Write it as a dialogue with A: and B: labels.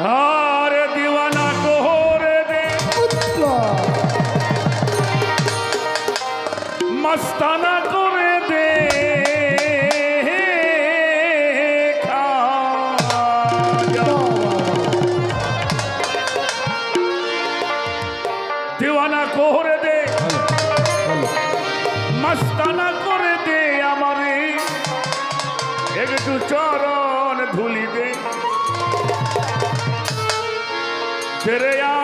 A: আর দিওয়ানা কোহরে দে মস্তানা করে দে দিওয়ানা কোহরে দে মস্তানা করে দে আমার একটু চরণ ধুলি দে Chereya.